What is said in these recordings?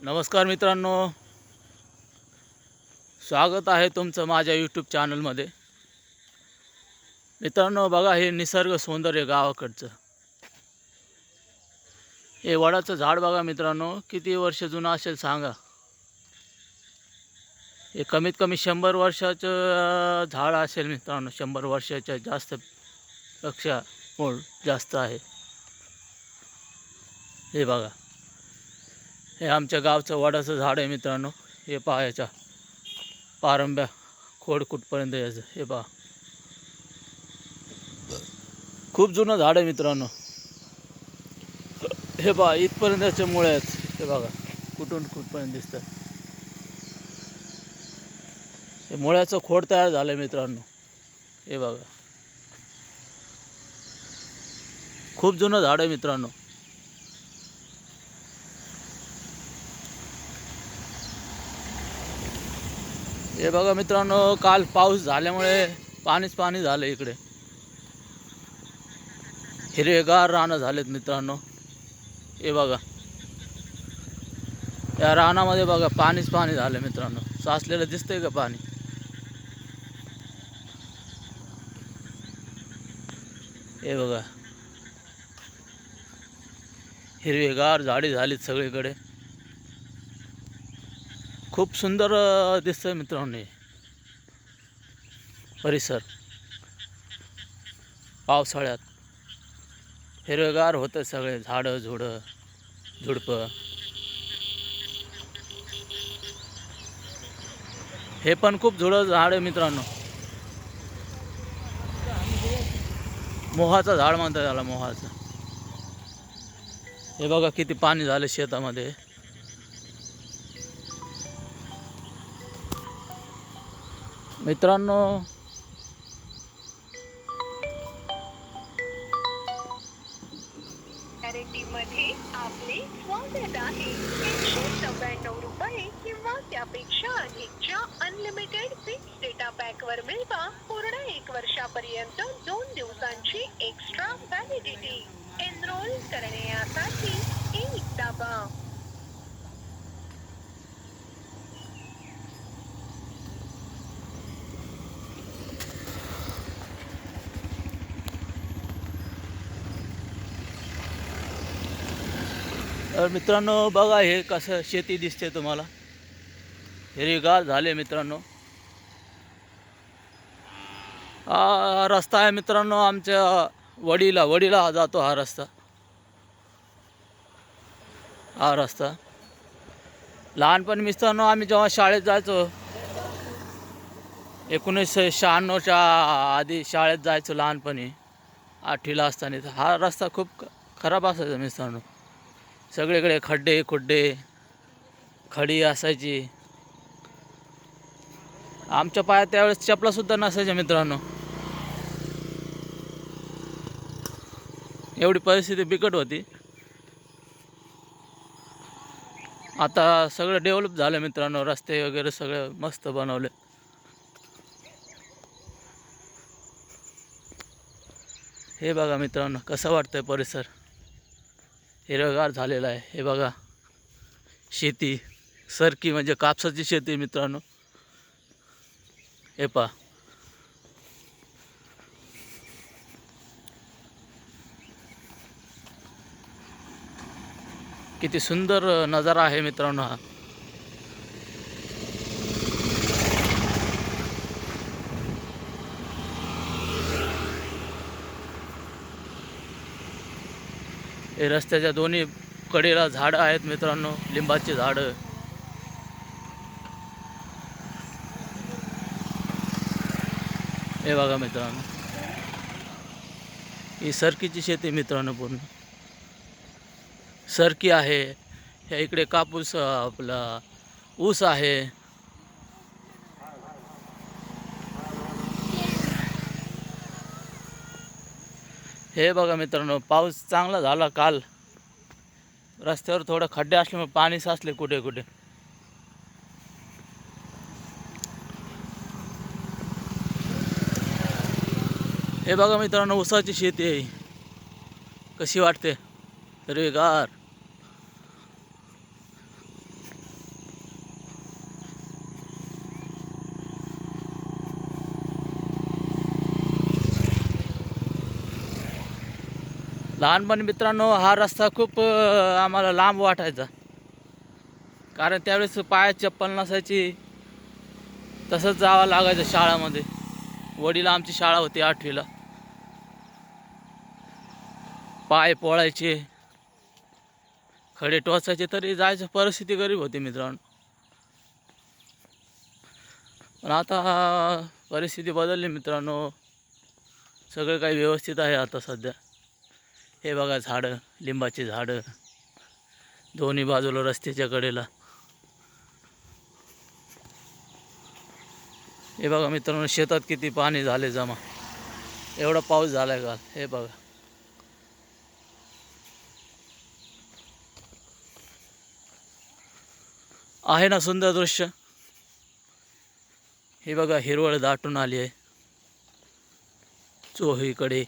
नमस्कार मित्रांनो. स्वागत आहे तुमचं माझ्या यूट्यूब चॅनलमध्ये मित्रांनो बघा हे निसर्ग सौंदर्य गावाकडचं. हे वडाचं झाड बघा मित्रांनो किती वर्ष जुनं असेल सांगा. हे कमीत कमी शंभर वर्षाचं झाड असेल मित्रांनो शंभर वर्षाच्या जास्त पेक्षा मूळ जास्त आहे. हे बघा. हे आमच्या गावचं वडाचं झाड आहे मित्रांनो. हे पहा याच्या पारंब्या खोड कुठपर्यंत यायचं हे पहा. खूप जुनं झाड आहे मित्रांनो. हे पहा इथपर्यंत याचे मुळे आहेत. हे बघा कुठून कुठपर्यंत दिसतात. हे मुळ्याचं खोड तयार झालं आहे मित्रांनो. हे बघा. खूप जुनं झाड आहे मित्रांनो. हे बघा मित्रांनो काल पाऊस झाल्यामुळे पाणीच पाणी झालं इकडे. हिरवेगार रानं झालेत मित्रांनो. हे बघा. या रानामध्ये बघा पाणीच पाणी झालं मित्रांनो. साचलेलं दिसतंय का पाणी? हे बघा. हिरवेगार झाडी झालीत सगळीकडे. खूप सुंदर दिसतंय मित्रांनो. हे परिसर. पावसाळ्यात. हिरवेगार होतं सगळे झाडं झुडं झुडपं. हे पण खूप झुडं झाड आहे मित्रांनो. मोहाचं झाड म्हणतात त्याला मोहाचं. हे बघा किती पाणी झालं शेतामध्ये. मित्रांनो. मध्ये आपले स्वागत आहे. एकशे नव्याण्णव रुपये किंवा त्यापेक्षा अधिकच्या अनलिमिटेड फिक्स डेटा पॅक वर मिळवा. पूर्ण एक वर्षापर्यंत दोन दिवसांची एक्स्ट्रा व्हॅलिडिटी एनरोल करण्यासाठी एक दाबा तर मित्रांनो बघा हे कसं शेती दिसते तुम्हाला. हिरवीगार झाले मित्रांनो. हा रस्ता आहे मित्रांनो आमच्या वडीला वडीला हा जातो हा रस्ता. हा रस्ता. लहानपणी मित्रांनो आम्ही जेव्हा शाळेत जायचो एकोणीसशे शहाण्णवच्या आधी शाळेत जायचो लहानपणी आठवीला असताना. हा रस्ता खूप खराब असायचा मित्रांनो. सगळीकडे खड्डे खुड्डे खडी असायची. आमच्या पायात त्यावेळेस चपलासुद्धा नसायच्या मित्रांनो. एवढी परिस्थिती बिकट होती. आता सगळं डेव्हलप झालं मित्रांनो रस्ते वगैरे सगळं मस्त बनवले. हे बघा मित्रांनो कसं वाटतंय परिसर? हिरवगार झालेला आहे. हे बघा. शेती. सरकी म्हणजे कापसाची शेती मित्रांनो. हे पा किती सुंदर नजारा आहे मित्रांनो हा. हे रस्त्याच्या दोन्ही कडेला झाडं आहेत मित्रांनो लिंबाची झाडं. हे बघा मित्रांनो. ही सरकीची शेती मित्रांनो पूर्ण सरकी आहे ह्या इकडे कापूस आपला ऊस आहे. हे बघा मित्रांनो पाऊस चांगला झाला काल. रस्त्यावर थोडं खड्डे असल्यामुळे पाणी साचले कुठे कुठे. हे बघा मित्रांनो उसाची शेती आहे. कशी वाटते? हिरवीगार. लहानपणी मित्रांनो हा रस्ता खूप आम्हाला लांब वाटायचा. कारण त्यावेळेस पायात चप्पल नसायची. तसंच जावं लागायचं शाळामध्ये. वडील आमची शाळा होती आठवीला. पाय पोळायचे. खडे टोचायचे तरी जायचं परिस्थिती गरीब होती मित्रांनो. पण आता परिस्थिती बदलली मित्रांनो. सगळं काही व्यवस्थित आहे आता सध्या. हे बघा झाडं लिंबाची झाडं. दोन्ही बाजूला रस्त्याच्या कडेला. हे बघा मित्रांनो शेतात किती पाणी झाले जमा. एवढा पाऊस झालाय का हे बघा. आहे ना सुंदर दृश्य. हे बघा हिरवळ दाटून आली आहे. चोहीकडे.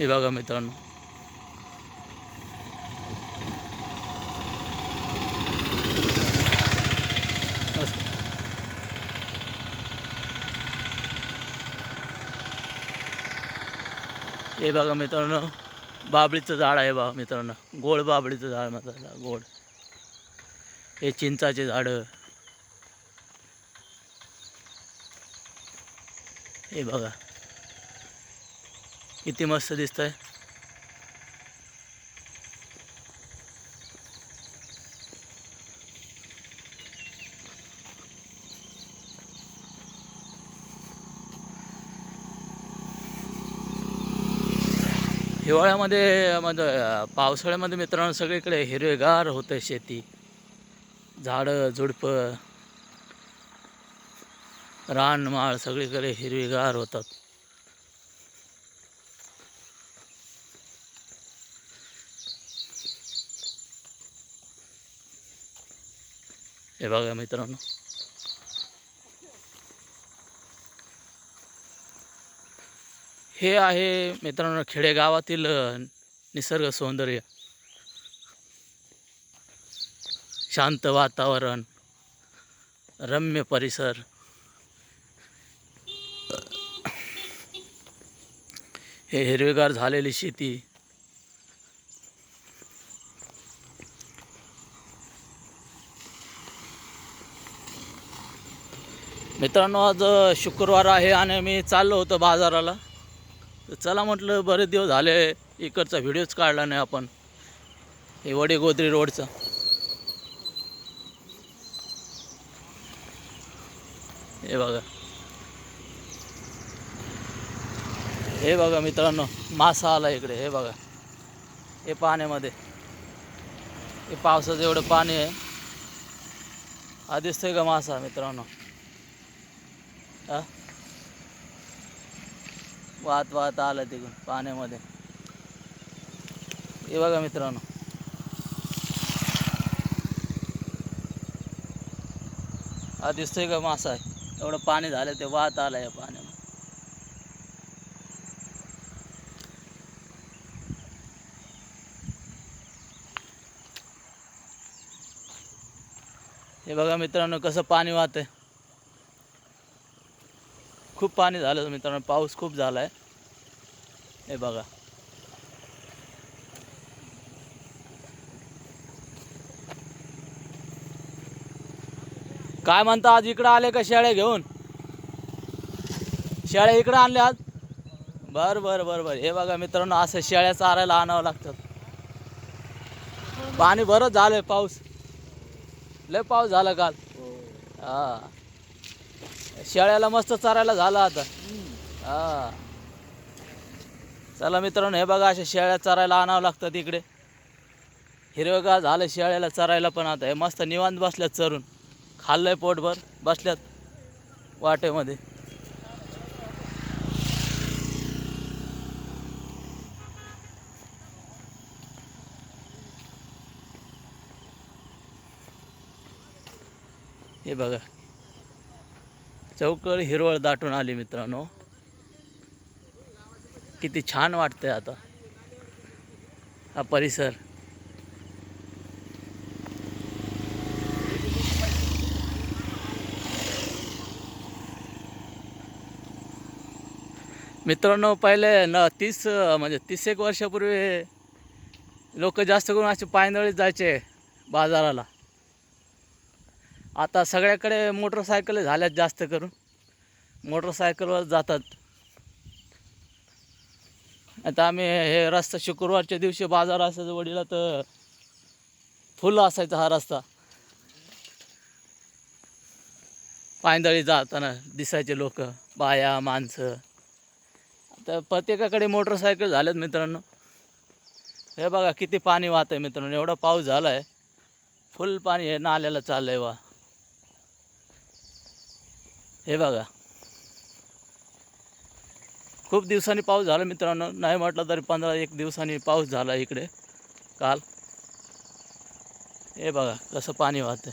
हे बघा मित्रांनो. हे बघा मित्रांनो बाबळीचं झाड आहे बघा मित्रांनो. गोड बाबळीचं झाड म्हणतात गोड. हे चिंचाचे झाडं. हे बघा. किती मस्त दिसतंय. हिवाळ्यामध्ये म्हणजे पावसाळ्यामध्ये मित्रांनो सगळीकडे हिरवेगार होतं शेती. झाडं झुडपं रानमाळ सगळीकडे हिरवेगार होतात. हे बघा मित्रांनो. हे आहे मित्रांनो खेडेगावातील निसर्ग सौंदर्य. शांत वातावरण रम्य परिसर. हे हिरवेगार झालेली शेती मित्रांनो आज शुक्रवार आहे आणि मी चाललो होतो बाजाराला. तर चला म्हटलं बरेच दिवस झाले इकडचा व्हिडिओच काढला नाही आपण. हे वडे गोदरी रोडचा. हे बघा. हे बघा मित्रांनो मासा आला इकडे हे बघा. हे पाण्यामध्ये. हे पावसाचं एवढं पाणी आहे. हा दिसतोय का मासा मित्रांनो? वाहत वाहत आलं तिकडून पाण्यामध्ये. हे बघा मित्रांनो. हा दिसतोय का मासा? आहे एवढं पाणी झालं ते वाहत आलं या पाण्यामध्ये. हे बघा मित्रांनो कसं पाणी वाहत आहे खूप पाणी झालं मित्रांनो पाऊस खूप झाला आहे हे बघा. काय म्हणता आज इकडं आले का शेळ्या घेऊन? शेळ्या इकडं आणल्या आज? बरं बरं बरं बरं. हे बघा मित्रांनो असं शेळ्या चारायला आणावं लागतात. पाणी बरंच झालंय पाऊस. लय पाऊस झाला काल. हा. शेळ्याला मस्त चरायला झालं आता. हा. चला मित्रांनो हे बघा अशा शेळ्या चरायला आणावं लागतात इकडे. हिरवेगार झालं शेळ्याला चरायला पण आता. हे मस्त निवांत बसल्यात चरून. खाल्लंय पोटभर बसल्यात वाटेमध्ये. हे बघा. चौकळ हिरवळ दाटून आली मित्रांनो. किती छान वाटतंय आता. हा परिसर. मित्रांनो पहिले न तीस म्हणजे तीस एक वर्षापूर्वी लोक जास्त करून असे पायंदळीत जायचे बाजाराला. आता सगळ्याकडे मोटरसायकल झाल्यात जास्त करून. मोटरसायकलवर जातात. आता आम्ही हे रस्ता शुक्रवारच्या दिवशी बाजार असायचं वडीला तर फुल असायचा हा रस्ता. पायंदळी जाताना दिसायचे लोक बाया माणसं. आता प्रत्येकाकडे मोटरसायकल झाल्यात मित्रांनो. हे बघा किती पाणी वाहत आहे मित्रांनो एवढा पाऊस झाला आहे फुल पाणी हे नाल्याला चाललं आहे वा हे बघा. खूप दिवसांनी पाऊस झाला मित्रांनो. नाही म्हटलं तरी पंधरा एक दिवसांनी पाऊस झाला इकडे. काल. हे बघा कसं पाणी वाहतं